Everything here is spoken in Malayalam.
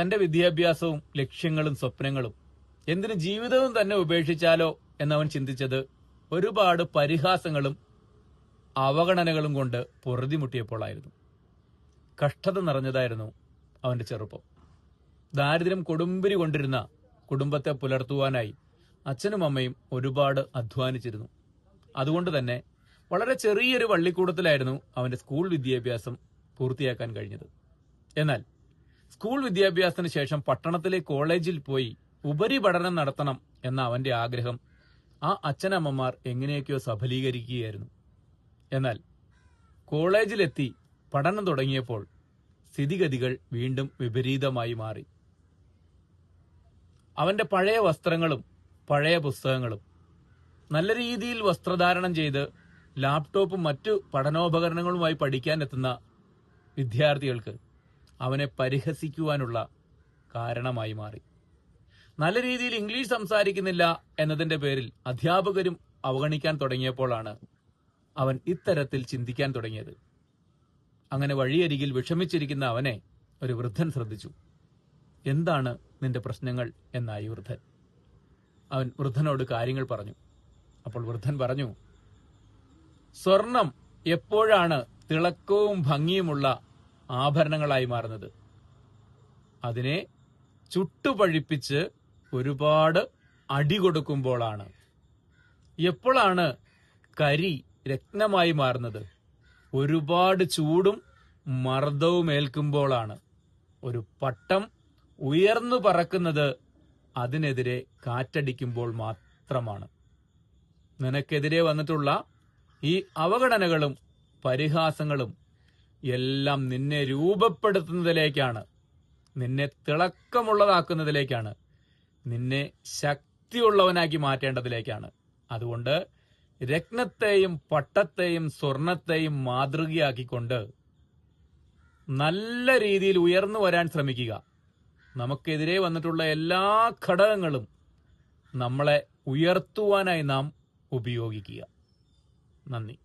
തന്റെ വിദ്യാഭ്യാസവും ലക്ഷ്യങ്ങളും സ്വപ്നങ്ങളും എന്തിനു ജീവിതവും തന്നെ ഉപേക്ഷിച്ചാലോ എന്നവൻ ചിന്തിച്ചത് ഒരുപാട് പരിഹാസങ്ങളും അവഗണനകളും കൊണ്ട് പൊറുതിമുട്ടിയപ്പോഴായിരുന്നു കഷ്ടത നിറഞ്ഞതായിരുന്നു അവന്റെ ചെറുപ്പം. ദാരിദ്ര്യം കൊടുമ്പിരി കൊണ്ടിരുന്ന കുടുംബത്തെ പുലർത്തുവാനായി അച്ഛനും അമ്മയും ഒരുപാട് അധ്വാനിച്ചിരുന്നു. അതുകൊണ്ട് തന്നെ വളരെ ചെറിയൊരു പള്ളിക്കൂടത്തിലായിരുന്നു അവന്റെ സ്കൂൾ വിദ്യാഭ്യാസം പൂർത്തിയാക്കാൻ കഴിഞ്ഞത്. എന്നാൽ സ്കൂൾ വിദ്യാഭ്യാസത്തിന് ശേഷം പട്ടണത്തിലെ കോളേജിൽ പോയി ഉപരിപഠനം നടത്തണം എന്ന അവന്റെ ആഗ്രഹം ആ അച്ഛനമ്മമാർ എങ്ങനെയൊക്കെയോ സഫലീകരിക്കുകയായിരുന്നു. എന്നാൽ കോളേജിലെത്തി പഠനം തുടങ്ങിയപ്പോൾ സ്ഥിതിഗതികൾ വീണ്ടും വിപരീതമായി മാറി. അവന്റെ പഴയ വസ്ത്രങ്ങളും പഴയ പുസ്തകങ്ങളും നല്ല രീതിയിൽ വസ്ത്രധാരണം ചെയ്ത് ലാപ്ടോപ്പും മറ്റു പഠനോപകരണങ്ങളുമായി പഠിക്കാൻ എത്തുന്ന വിദ്യാർത്ഥികൾക്ക് അവനെ പരിഹസിക്കുവാനുള്ള കാരണമായി മാറി. നല്ല രീതിയിൽ ഇംഗ്ലീഷ് സംസാരിക്കുന്നില്ല എന്നതിന്റെ പേരിൽ അധ്യാപകരും അവഗണിക്കാൻ തുടങ്ങിയപ്പോഴാണ് അവൻ ഇത്തരത്തിൽ ചിന്തിക്കാൻ തുടങ്ങിയത്. അങ്ങനെ വഴിയരികിൽ വിഷമിച്ചിരിക്കുന്ന അവനെ ഒരു വൃദ്ധൻ ശ്രദ്ധിച്ചു. എന്താണ് നിന്റെ പ്രശ്നങ്ങൾ? എന്നായി വൃദ്ധൻ. അവൻ വൃദ്ധനോട് കാര്യങ്ങൾ പറഞ്ഞു. അപ്പോൾ വൃദ്ധൻ പറഞ്ഞു സ്വർണം എപ്പോഴാണ് തിളക്കവും ഭംഗിയുമുള്ള ആഭരണങ്ങളായി മാറുന്നത്. അതിനെ ചുട്ടുപഴിപ്പിച്ച് ഒരുപാട് അടി കൊടുക്കുമ്പോഴാണ് എപ്പോഴാണ് കരി രത്നമായി മാറുന്നത്? ഒരുപാട് ചൂടും മർദ്ദവും ഏൽക്കുമ്പോഴാണ് ഒരു പട്ടം ഉയർന്നു പറക്കുന്നത് അതിനെതിരെ കാറ്റടിക്കുമ്പോൾ മാത്രമാണ്. നിനക്കെതിരെ വന്നിട്ടുള്ള ഈ അവഗണനകളും പരിഹാസങ്ങളും എല്ലാം നിന്നെ രൂപപ്പെടുത്തുന്നതിലേക്കാണ്. നിന്നെ തിളക്കമുള്ളതാക്കുന്നതിലേക്കാണ്. നിന്നെ ശക്തിയുള്ളവനാക്കി മാറ്റേണ്ടതിലേക്കാണ്. അതുകൊണ്ട് രത്നത്തെയും പട്ടത്തെയും സ്വർണത്തെയും മാതൃകയാക്കിക്കൊണ്ട് നല്ല രീതിയിൽ ഉയർന്നു വരാൻ ശ്രമിക്കുക. നമുക്കെതിരെ വന്നിട്ടുള്ള എല്ലാ ഘടകങ്ങളും നമ്മളെ ഉയർത്തുവാനായി നാം ഉപയോഗിക്കുക. നന്ദി.